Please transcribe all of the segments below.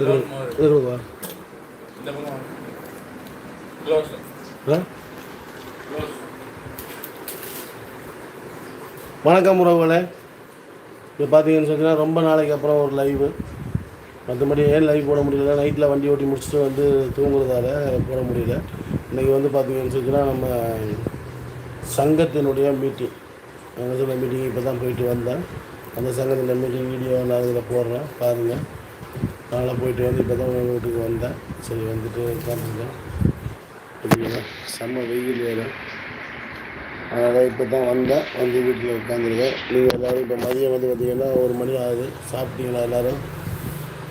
வணக்கம் உறவுகளே. இப்போ பார்த்தீங்கன்னு சொன்னீங்கன்னா ரொம்ப நாளைக்கு அப்புறம் ஒரு லைவு மற்றபடி ஏன் லைவ் போட முடியல நைட்டில் வண்டி ஓட்டி முடிச்சுட்டு வந்து தூங்குறதால போட முடியல. இன்றைக்கி வந்து பார்த்தீங்கன்னு சொன்னீங்கன்னா நம்ம சங்கத்தினுடைய மீட்டிங் சங்கத்தில் மீட்டிங் இப்போ தான் போயிட்டு வந்தேன். அந்த சங்கத்தின் மீட்டிங் வீடியோ நான் இதில் போடுறேன். பாருங்கள் அதனால் போயிட்டு வந்து இப்போ தான் வீட்டுக்கு வந்தேன். சரி வந்துட்டு உட்காந்துருக்கேன் பார்த்தீங்களா செம்ம வெயில் வேறு. அதனால் இப்போ தான் வந்தேன். வந்து வீட்டில் உட்காந்துருக்கேன் நீங்கள் எல்லோரும் இப்போ மதியம் வந்து பார்த்தீங்கன்னா ஒரு மணி ஆகுது. சாப்பிட்டீங்களா எல்லோரும்?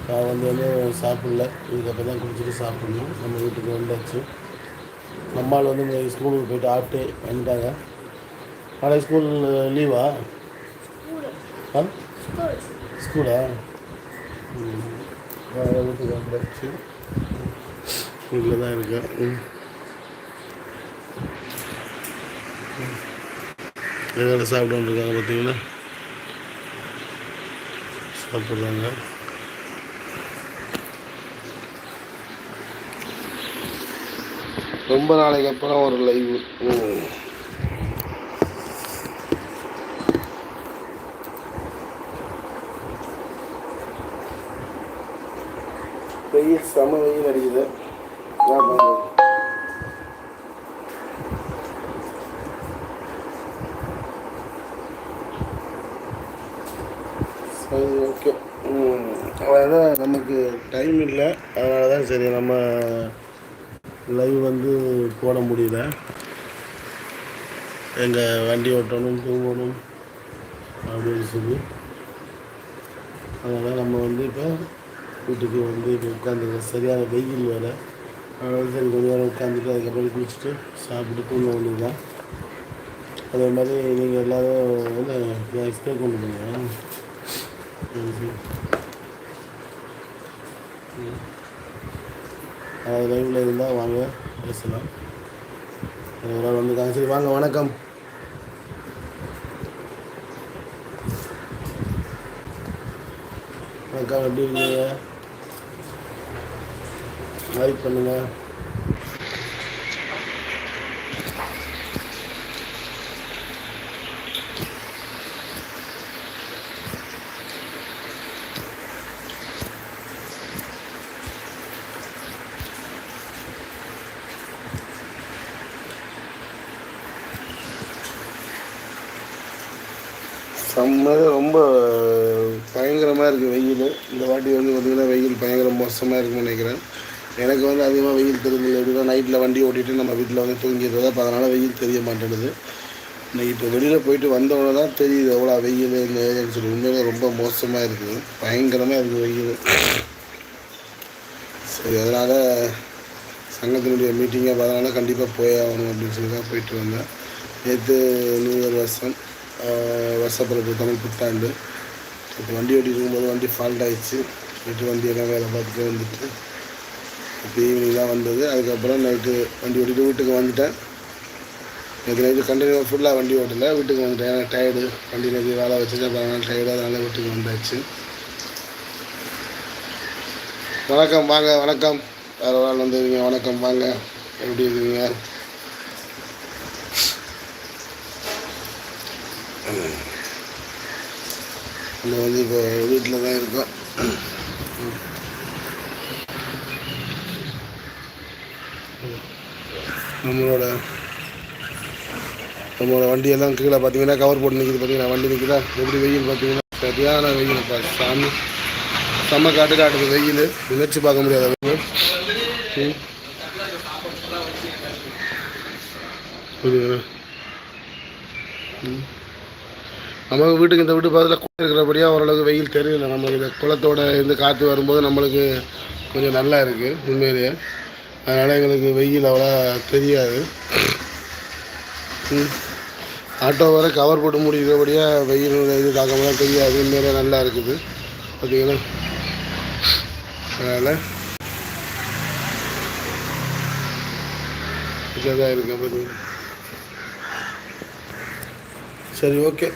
நான் வந்து வந்து சாப்பிடல. இதுக்கப்புறம் தான் குடிச்சிட்டு சாப்பிடணும். நம்ம வீட்டுக்கு வந்தாச்சு. நம்மால் வந்து ஸ்கூலுக்கு போயிட்டு ஆஃப்டே வந்துட்டாங்க. நாளைக்கு ஸ்கூல். லீவா ஆ? ஸ்கூலா. ம். வீட்டுக்கு வந்தாச்சு வீட்டில் தான் இருக்கேன் எதாவது சாப்பிட்டு வந்துருக்காங்க பார்த்தீங்களா? சாப்பிட்றாங்க. ரொம்ப நாளைக்கு அப்புறம் ஒரு லைவ் வெயில் செம வெயில் அடிக்குது சரி ஓகே அதான் நமக்கு டைம் இல்லை. அதனால தான் சரி நம்ம லைவ் வந்து போட முடியல. எங்கள் வண்டி ஓட்டணும் தூங்கணும் அப்படின்னு சொல்லி. அதனால் நம்ம வந்து இப்போ வீட்டுக்கு வந்து இப்போ உட்காந்துருக்கேன். சரியான வெயில் வேறு. அதனால சரி கொஞ்ச நேரம் உட்காந்துட்டு அதுக்கப்புறம் குளிச்சுட்டு சாப்பிட்டு தூங்க வேண்டியதுதான். அதே மாதிரி நீங்கள் எல்லோரும் வந்து எக்ஸ்பிளைன் கொண்டு போங்க அதாவது லைவில் இருந்தால் வாங்க பேசலாம். ஒரு ஆள் வந்துருக்காங்க. சரி வாங்க வணக்கம். வணக்கம் எப்படி இருக்கீங்க? லைக் பண்ணுங்க. செம்ம ரொம்ப பயங்கரமாக இருக்குது வெயில். இந்த வாட்டி வந்து பார்த்திங்கன்னா வெயில் பயங்கர மோசமாக இருக்குன்னு நினைக்கிறேன். எனக்கு வந்து அதிகமாக வெயில் தெரிஞ்சது எப்படின்னா நைட்டில் வண்டி ஓட்டிட்டு நம்ம வீட்டில் வந்து தூங்கிடுறது அப்போ அதனால் வெயில் தெரிய மாட்டேங்குது. இன்னைக்கு இப்போ வெளியில் போயிட்டு வந்தவொடனே தான் தெரியுது எவ்வளோ வெயில் இந்த ஏரியான்னு சொல்லி உண்மையிலே ரொம்ப மோசமாக இருக்குது. பயங்கரமாக இருக்குது வெயில். சரி அதனால் சங்கத்தினுடைய மீட்டிங்கை பார்த்தனால கண்டிப்பாக போய் ஆகணும் அப்படின்னு சொல்லி தான் போயிட்டு வந்தேன். நேற்று நியூ இயர் வருஷம் வருஷப்பிறப்பு தமிழ் புத்தாண்டு. இப்போ வண்டி ஓட்டிட்டு இருக்கும்போது வண்டி ஃபால்ட் ஆகிடுச்சு நேற்று வண்டி எல்லாம் வேலை பார்த்துட்டு வந்துட்டு இப்போ ஈவினிங் தான் வந்தது. அதுக்கப்புறம் நைட்டு வண்டி ஓட்டிட்டு வீட்டுக்கு வந்துட்டேன். நேற்று நைட்டு கண்டினியூ ஃபுல்லாக வண்டி ஓட்டல. வீட்டுக்கு வந்துட்டேன். ஏன்னா டயர்டு வண்டி நேற்று வேலை வச்சுட்டு அப்புறம் டயர்டு அதனால் வீட்டுக்கு வந்தாச்சு. வணக்கம் வாங்க வணக்கம். வேறு ஒரு ஆள் வந்துருங்க வணக்கம் வாங்க. எப்படி இருக்கீங்க? நம்ம வந்து இப்போ வீட்டில் தான் இருக்கோம். நம்மளோட நம்மளோட வண்டியெல்லாம் கீழே பார்த்தீங்கன்னா கவர் போட்டு நிற்கிது பார்த்தீங்கன்னா வண்டி நிற்கிதா எப்படி வெயில் பார்த்தீங்கன்னா சரியான வெயில் பா சாமி. செம்ம காட்டு காட்டுது வெயில். நினைச்சு பார்க்க முடியாத வெயில் நமக்கு வீட்டுக்கு இந்த வீட்டு பக்கத்தில் குளம் இருக்கிறபடியாக ஓரளவுக்கு வெயில் தெரியல. நம்மளுக்கு இந்த குளத்தோட இருந்து காற்று வரும்போது நம்மளுக்கு கொஞ்சம் நல்லா இருக்குது உண்மையிலேயே. அதனால் எங்களுக்கு வெயில் அவ்வளோ தெரியாது. ம். ஆட்டோ வர கவர் போட்டு முடிக்கிறபடியாக வெயில் இது தாக்கமெல்லாம் தெரியாது. உண்மையிலே நல்லா இருக்குது. பார்த்தீங்களா அதனால் இதாக இருக்கேன் பார்த்தீங்களா சரி ஓகே